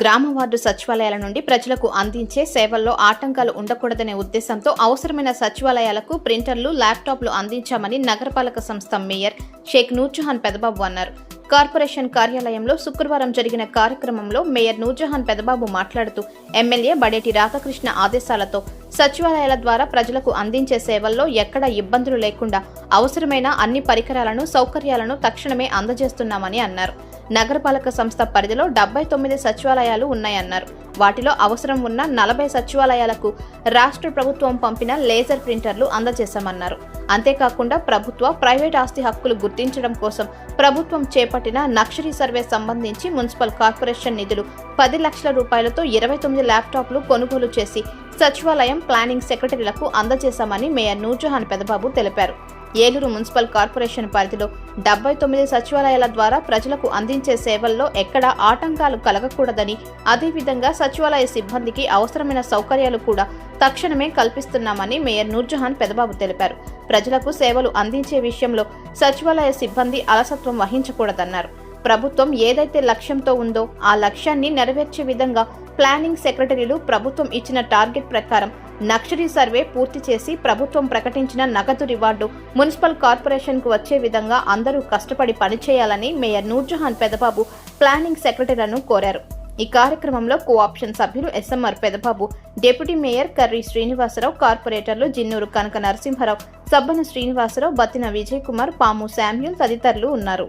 గ్రామ వార్డు సచివాలయాల నుండి ప్రజలకు అందించే సేవల్లో ఆటంకాలు ఉండకూడదనే ఉద్దేశంతో అవసరమైన సచివాలయాలకు ప్రింటర్లు ల్యాప్టాప్లు అందించామని నగరపాలక సంస్థ మేయర్ షేక్ నూర్జహాన్ పెదబాబు అన్నారు. కార్పొరేషన్ కార్యాలయంలో శుక్రవారం జరిగిన కార్యక్రమంలో మేయర్ నూర్జహాన్ పెదబాబు మాట్లాడుతూ ఎమ్మెల్యే బడేటి రాధాకృష్ణ ఆదేశాలతో సచివాలయాల ద్వారా ప్రజలకు అందించే సేవల్లో ఎక్కడా ఇబ్బందులు లేకుండా అవసరమైన అన్ని పరికరాలను సౌకర్యాలను తక్షణమే అందజేస్తున్నామని అన్నారు. నగరపాలక సంస్థ పరిధిలో డెబ్బై తొమ్మిది సచివాలయాలు ఉన్నాయన్నారు. వాటిలో అవసరం ఉన్న నలభై సచివాలయాలకు రాష్ట్ర ప్రభుత్వం పంపిన లేజర్ ప్రింటర్లు అందజేశామన్నారు. అంతేకాకుండా ప్రభుత్వ ప్రైవేట్ ఆస్తి హక్కులు గుర్తించడం కోసం ప్రభుత్వం చేపట్టిన నక్షరీ సర్వే సంబంధించి మున్సిపల్ కార్పొరేషన్ నిధులు పది లక్షల రూపాయలతో ఇరవై తొమ్మిది ల్యాప్టాప్లు కొనుగోలు చేసి సచివాలయం ప్లానింగ్ సెక్రటరీలకు అందజేశామని మేయర్ నూర్జహాన్ పెదబాబు తెలిపారు. ఏలూరు మున్సిపల్ కార్పొరేషన్ పరిధిలో డెబ్బై తొమ్మిది సచివాలయాల ద్వారా ప్రజలకు అందించే సేవల్లో ఎక్కడా ఆటంకాలు కలగకూడదని అదేవిధంగా సచివాలయ సిబ్బందికి అవసరమైన సౌకర్యాలు కూడా తక్షణమే కల్పిస్తున్నామని మేయర్ నూర్జహాన్ పెదబాబు తెలిపారు. ప్రజలకు సేవలు అందించే విషయంలో సచివాలయ సిబ్బంది అలసత్వం వహించకూడదన్నారు. ప్రభుత్వం ఏదైతే లక్ష్యంతో ఉందో ఆ లక్ష్యాన్ని నెరవేర్చే విధంగా ప్లానింగ్ సెక్రటరీలు ప్రభుత్వం ఇచ్చిన టార్గెట్ ప్రకారం నక్షరీ సర్వే పూర్తి చేసి ప్రభుత్వం ప్రకటించిన నగదు రివార్డు మున్సిపల్ కార్పొరేషన్కు వచ్చే విధంగా అందరూ కష్టపడి పనిచేయాలని మేయర్ నూర్జహాన్ పెదబాబు ప్లానింగ్ సెక్రటరీలను కోరారు. ఈ కార్యక్రమంలో కోఆప్షన్ సభ్యులు SMR Pedababu deputy mayor Karri Srinivasarao కార్పొరేటర్లు జిన్నూరు కనక నరసింహారావు సబ్బన శ్రీనివాసరావు బత్తిన విజయ్ కుమార్ పాము శామ్యూల్ తదితరులు ఉన్నారు.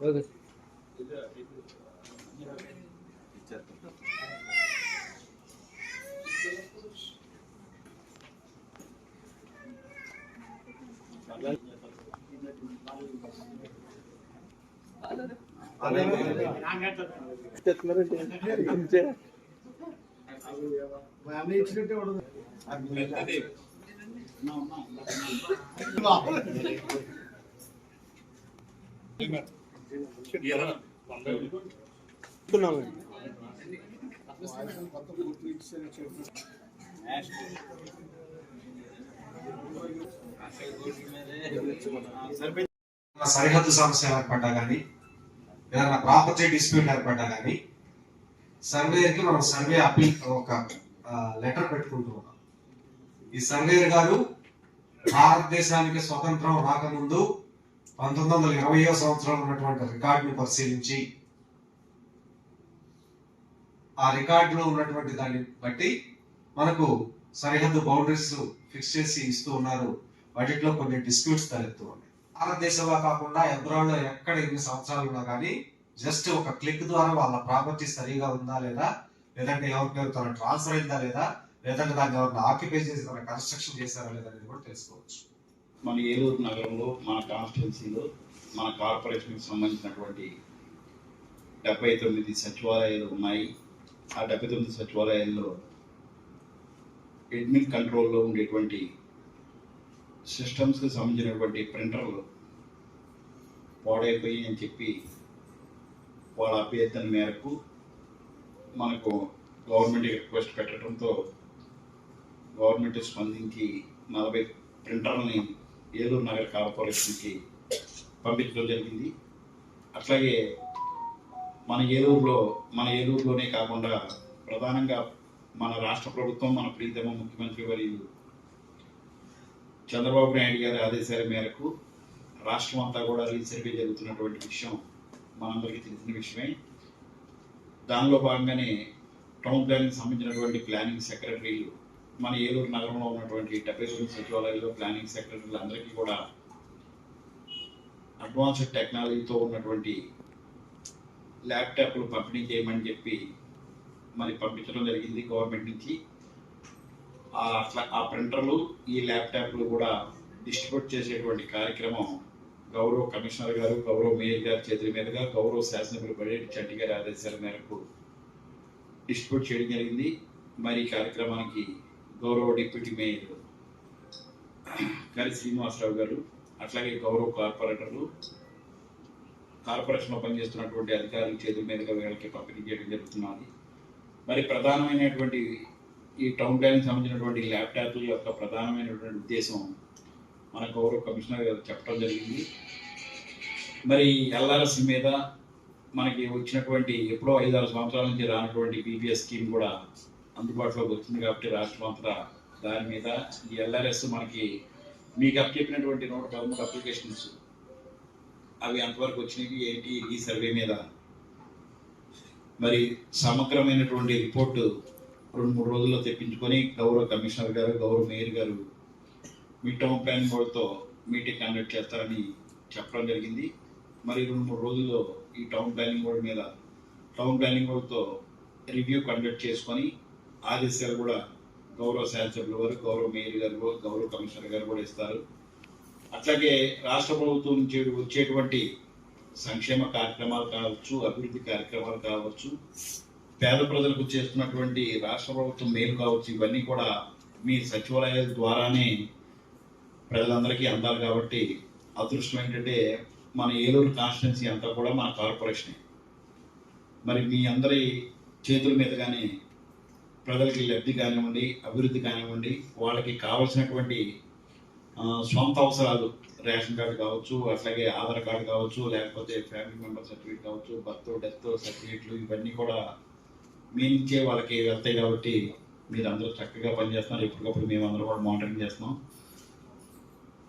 అదే ఓకే ఏదైనా సరిహద్దు సమస్య ఏర్పడ్డా కానీ ఏదైనా ప్రాపర్టీ డిస్ప్యూట్ ఏర్పడ్డా కానీ సర్వేయర్కి మనం సర్వే అప్పీల్ ఒక లెటర్ పెట్టుకుంటూ ఉన్నాం. ఈ సర్వేయర్ గారు భారతదేశానికి స్వతంత్రం రాకముందు పంతొమ్మిది వందల ఇరవయో సంవత్సరంలో ఉన్నటువంటి రికార్డును పరిశీలించి ఆ రికార్డులో ఉన్నటువంటి దాన్ని బట్టి మనకు సరిహద్దు బౌండరీస్ ఫిక్స్ చేసి ఇస్తూ ఉన్నారు. వాటిలో కొన్ని డిస్ప్యూట్స్ తలెత్తు ఉన్నాయి. భారతదేశంలో కాకుండా ఎబ్రాడ్లో ఎక్కడ ఎన్ని సంవత్సరాలు ఉన్నా కానీ జస్ట్ ఒక క్లిక్ ద్వారా వాళ్ళ ప్రాపర్టీ సరిగా ఉందా లేదా లేదంటే ఎవరి పేరు తన ట్రాన్స్ఫర్ అయిందా లేదా లేదంటే దాన్ని ఎవరిని ఆక్యుపై చేసి తన కన్స్ట్రక్షన్ చేశారా లేదా అనేది కూడా తెలుసుకోవచ్చు. మన ఏలూరు నగరంలో మన కాన్స్టిట్యున్సీలో మన కార్పొరేషన్కి సంబంధించినటువంటి డెబ్బై తొమ్మిది సచివాలయాలు ఉన్నాయి. ఆ డెబ్బై తొమ్మిది సచివాలయాల్లో అడ్మిన్ కంట్రోల్లో ఉండేటువంటి సిస్టమ్స్కి సంబంధించినటువంటి ప్రింటర్లు పాడైపోయి అని చెప్పి వాళ్ళ అభ్యర్థన మేరకు మనకు గవర్నమెంట్ రిక్వెస్ట్ పెట్టడంతో గవర్నమెంట్ స్పందించి నలభై ప్రింటర్లని ఏలూరు నగర కార్పొరేషన్కి పంపించడం జరిగింది. అట్లాగే మన ఏలూరులో మన ఏలూరులోనే కాకుండా ప్రధానంగా మన రాష్ట్ర ప్రభుత్వం మన ప్రీతమ ముఖ్యమంత్రి వర్యులు చంద్రబాబు నాయుడు గారి ఆదేశాల మేరకు రాష్ట్రం అంతా కూడా రీసర్వే జరుగుతున్నటువంటి విషయం మనందరికీ తెలిసిన విషయమే. దానిలో భాగంగానే టౌన్ ప్లానింగ్ సంబంధించినటువంటి ప్లానింగ్ సెక్రటరీలు మన ఏలూరు నగరంలో ఉన్నటువంటి డెబ్బై సచివాలయంలో ప్లానింగ్ సెక్రటరీలు అందరికీ కూడా అడ్వాన్స్డ్ టెక్నాలజీతో ఉన్నటువంటి ల్యాప్టాప్లు పంపిణీ చేయమని చెప్పి మరి పంపించడం జరిగింది గవర్నమెంట్ నుంచి. అట్లా ఆ ప్రింటర్లు ఈ ల్యాప్టాప్లు కూడా డిస్ట్రిబ్యూట్ చేసేటువంటి కార్యక్రమం గౌరవ కమిషనర్ గారు గౌరవ మేయర్ గారి చేతుల మీదుగా గౌరవ శాసనసభ్యులు బడేటి చంటి గారి ఆదేశాల మేరకు డిస్ట్రిబ్యూట్ చేయడం జరిగింది. మరి కార్యక్రమానికి గౌరవ డిప్యూటీ మేయర్ గారి శ్రీనివాసరావు గారు అట్లాగే గౌరవ కార్పొరేటర్లు కార్పొరేషన్లో పనిచేస్తున్నటువంటి అధికారుల చేతుల మీదుగా వీళ్ళకి పంపిణీ చేయడం జరుగుతున్నది. మరి ప్రధానమైనటువంటి ఈ టౌన్ ప్లానింగ్ సంబంధించినటువంటి ల్యాప్టాప్ల యొక్క ప్రధానమైనటువంటి ఉద్దేశం మన గౌరవ కమిషనర్ గారు చెప్పడం జరిగింది. మరి ఎల్ఆర్ఎస్ మీద మనకి వచ్చినటువంటి ఎప్పుడో ఐదు ఆరు సంవత్సరాల నుంచి రానటువంటి బీపీఎస్ స్కీమ్ కూడా అందుబాటులోకి వచ్చింది కాబట్టి రాష్ట్రం అంతటా దాని మీద ఈ ఎల్ఆర్ఎస్ మనకి మీకు అప్పచెప్పినటువంటి నూట పదమూడు అప్లికేషన్స్ అవి ఎంతవరకు వచ్చినాయి ఏంటి ఈ సర్వే మీద? మరి సమగ్రమైనటువంటి రిపోర్టు రెండు మూడు రోజుల్లో తెప్పించుకొని గౌరవ కమిషనర్ గారు గౌరవ మేయర్ గారు మీ టౌన్ ప్లానింగ్ బోర్డుతో మీటింగ్ కండక్ట్ చేస్తారని చెప్పడం జరిగింది. మరి రెండు మూడు రోజుల్లో ఈ టౌన్ ప్లానింగ్ బోర్డు మీద టౌన్ ప్లానింగ్ బోర్డుతో రివ్యూ కండక్ట్ చేసుకొని ఆదేశాలు కూడా గౌరవ శాసనసభ్యుల వారు గౌరవ మేయర్ గారు గౌరవ కమిషనర్ గారు కూడా ఇస్తారు. అట్లాగే రాష్ట్ర ప్రభుత్వం నుంచి వచ్చేటువంటి సంక్షేమ కార్యక్రమాలు కావచ్చు అభివృద్ధి కార్యక్రమాలు కావచ్చు పేద ప్రజలకు చేస్తున్నటువంటి రాష్ట్ర ప్రభుత్వం మేలు కావచ్చు ఇవన్నీ కూడా మీ సచివాలయాల ద్వారానే ప్రజలందరికీ అందాలి కాబట్టి అదృష్టం ఏంటంటే మన ఏలూరు కాన్స్టిట్యున్సీ అంతా కూడా మన కార్పొరేషనే మరి మీ అందరి చేతుల మీదుగానే ప్రజలకి లబ్ధి కానివ్వండి అభివృద్ధి కానివ్వండి వాళ్ళకి కావాల్సినటువంటి సొంత అవసరాలు రేషన్ కార్డు కావచ్చు అట్లాగే ఆధార్ కార్డు కావచ్చు లేకపోతే ఫ్యామిలీ మెంబర్ సర్టిఫికేట్ కావచ్చు బర్త్ డెత్ సర్టిఫికేట్లు ఇవన్నీ కూడా మీ నుంచే వాళ్ళకి వెళ్తాయి కాబట్టి మీరు అందరూ చక్కగా పనిచేస్తున్నారు. ఎప్పటికప్పుడు మేము అందరూ కూడా మానిటరింగ్ చేస్తున్నాం.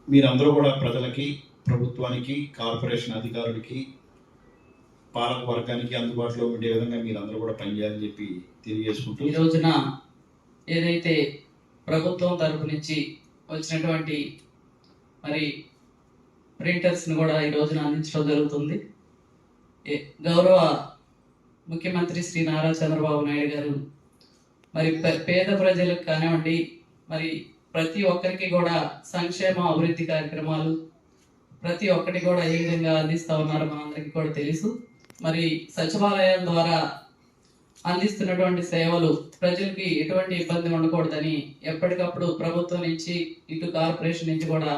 మీరందరూ కూడా ప్రజలకి ప్రభుత్వానికి కార్పొరేషన్ అధికారులకి పాలక వర్గానికి అందుబాటులో ఉండే విధంగా మీరందరూ కూడా పనిచేయాలని చెప్పి తెలియజేసుకుంటూ ఈ రోజున ఏదైతే ప్రభుత్వం తరపు నుంచి వచ్చినటువంటి మరి ప్రింటర్స్ని కూడా ఈ రోజున అందించడం జరుగుతుంది. ఏ- గౌరవ ముఖ్యమంత్రి శ్రీ నారా చంద్రబాబు నాయుడు గారు మరి పేద ప్రజలకు కానివ్వండి మరి ప్రతి ఒక్కరికి కూడా సంక్షేమ అభివృద్ధి కార్యక్రమాలు ప్రతి ఒక్కటి కూడా ఏ విధంగా అందిస్తూ ఉన్నారో మనందరికీ కూడా తెలుసు. మరి సచివాలయాల ద్వారా అందిస్తున్నటువంటి సేవలు ప్రజలకి ఎటువంటి ఇబ్బంది ఉండకూడదని ఎప్పటికప్పుడు ప్రభుత్వం నుంచి ఇటు కార్పొరేషన్ నుంచి కూడా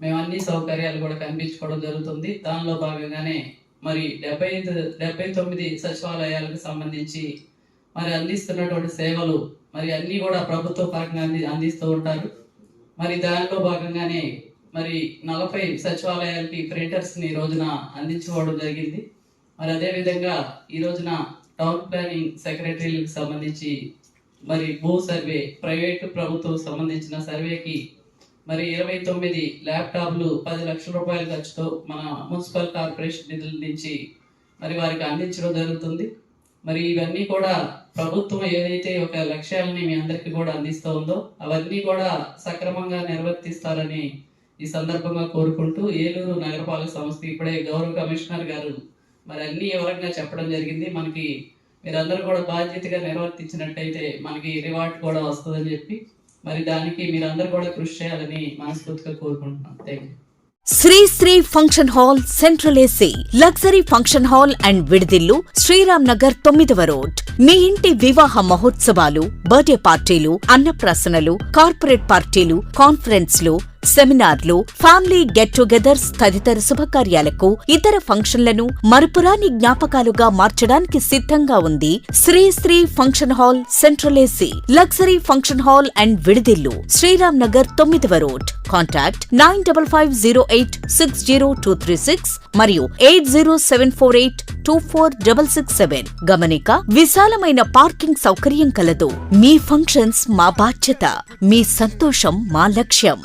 మేము అన్ని సౌకర్యాలు కూడా కనిపించుకోవడం జరుగుతుంది. దానిలో భాగంగానే మరి డెబ్బై ఐదు డెబ్బై తొమ్మిది సచివాలయాలకు సంబంధించి మరి అందిస్తున్నటువంటి సేవలు మరి అన్నీ కూడా ప్రభుత్వ పరంగా అంది అందిస్తూ ఉంటారు. మరి దానిలో భాగంగానే మరి నలభై సచివాలయాలకి ప్రింటర్స్ని ఈ రోజున అందించుకోవడం జరిగింది. మరి అదే విధంగా ఈ రోజున టౌన్ ప్లానింగ్ సెక్రటరీలకు సంబంధించి మరి భూ సర్వే ప్రైవేటు ప్రభుత్వం సంబంధించిన సర్వేకి మరి ఇరవై తొమ్మిది ల్యాప్టాప్లు పది లక్షల రూపాయల ఖర్చుతో మన మున్సిపల్ కార్పొరేషన్ నిధుల నుంచి మరి వారికి అందించడం జరుగుతుంది. మరి ఇవన్నీ కూడా ప్రభుత్వం ఏదైతే ఒక లక్ష్యాలని మీ అందరికీ కూడా అందిస్తూ ఉందో అవన్నీ కూడా సక్రమంగా నిర్వర్తిస్తారని ఈ సందర్భంగా కోరుకుంటూ ఏలూరు నగరపాలక సంస్థ ఇప్పుడే గౌరవ కమిషనర్ గారు మరి అన్ని వివరంగా చెప్పడం జరిగింది. మనకి మీరందరూ కూడా బాధ్యతగా నిర్వర్తించినట్టయితే మనకి రివార్డ్ కూడా వస్తుందని చెప్పి మరి దానికి మీరందరూ కూడా కృషి చేయాలని మనస్ఫూర్తిగా కోరుకుంటున్నాం. Thank you Shri Shri function hall central AC luxury function hall and విడిదిల్లు Sriram Nagar తొమ్మిదవ రోడ్. మీ ఇంటి వివాహ మహోత్సవాలు బర్త్డే పార్టీలు అన్నప్రాసనలు కార్పొరేట్ పార్టీలు కాన్ఫరెన్స్లు సెమినార్లు ఫ్యామిలీ గెట్ టుగెదర్స్ తదితర శుభకార్యాలకు ఇతర ఫంక్షన్లను మరుపురాని జ్ఞాపకాలుగా మార్చడానికి సిద్ధంగా ఉంది Shri Shri function hall central AC luxury function hall and విడిదిల్లు Sriram Nagar తొమ్మిదవ road. Contact nine double five zero eight six zero two three six మరియు eight zero seven four eight two four double six seven గమనిక విశాలమైన parking సౌకర్యం కలదు. మీ functions మా బాధ్యత. మీ సంతోషం మా లక్ష్యం.